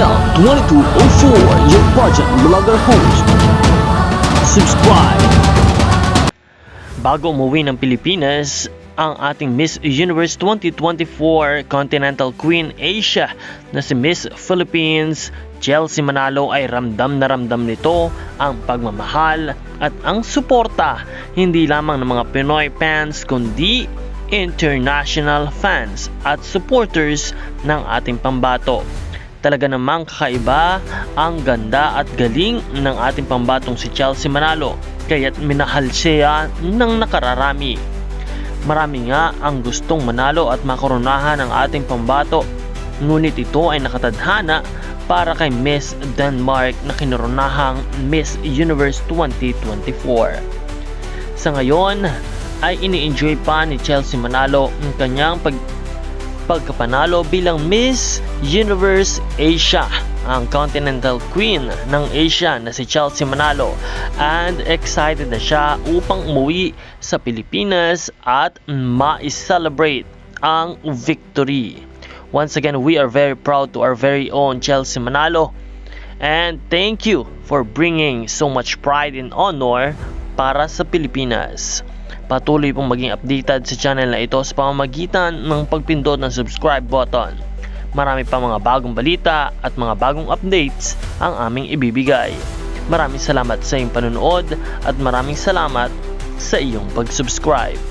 Mel 2204, your project vlogger host. Subscribe. Bago umuwi ng Pilipinas, ang ating Miss Universe 2024 Continental Queen Asia na si Miss Philippines Chelsea Manalo ay ramdam na ramdam nito ang pagmamahal at ang suporta hindi lamang ng mga Pinoy fans kundi international fans at supporters ng ating pambato. Talaga namang kakaiba ang ganda at galing ng ating pambatong si Chelsea Manalo kaya't minahal siya ng nakararami. Marami nga ang gustong manalo at makoronahan ang ating pambato ngunit ito ay nakatadhana para kay Miss Denmark na kinoronahang Miss Universe 2024. Sa ngayon ay ini-enjoy pa ni Chelsea Manalo ang kanyang pag pagkapanalo bilang Miss Universe Asia, ang Continental Queen ng Asia na si Chelsea Manalo and excited na siya upang umuwi sa Pilipinas at ma-celebrate ang victory. Once again, we are very proud to our very own Chelsea Manalo and thank you for bringing so much pride and honor para sa Pilipinas. Patuloy pong maging updated sa channel na ito sa pamamagitan ng pagpindot ng subscribe button. Marami pa mga bagong balita at mga bagong updates ang aming ibibigay. Maraming salamat sa iyong panonood at maraming salamat sa iyong pag-subscribe.